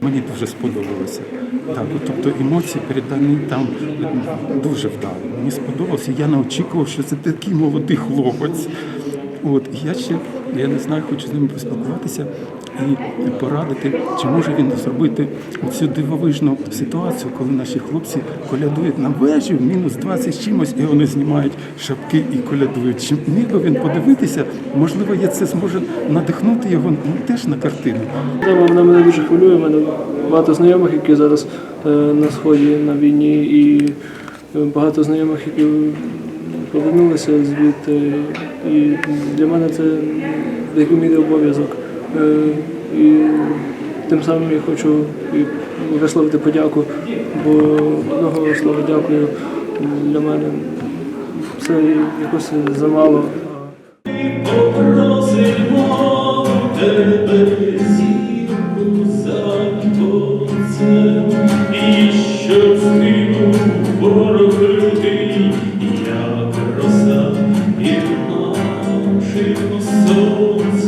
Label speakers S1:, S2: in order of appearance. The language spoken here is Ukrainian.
S1: Мені дуже сподобалося. Так, ну, Тобто емоції передані там дуже вдало. Мені сподобалося. Я не очікував, що це такий молодий хлопець. От і я ще я не знаю, хочу з ним поспілкуватися і порадити, чи може він зробити цю дивовижну ситуацію, коли наші хлопці колядують на вежі в мінус 20 з чимось, і вони знімають шапки і колядують. Чи міг би він подивитися? Можливо, я це зможе надихнути його теж на картину.
S2: Тема вона мене дуже хвилює. У мене багато знайомих, які зараз е, на сході на війні, і багато знайомих, які повернулися звідти. І для мене це в мій обов'язок. Е, І тим самим я хочу висловити подяку, бо одного слова дякую для мене це якось замало.
S3: Oh.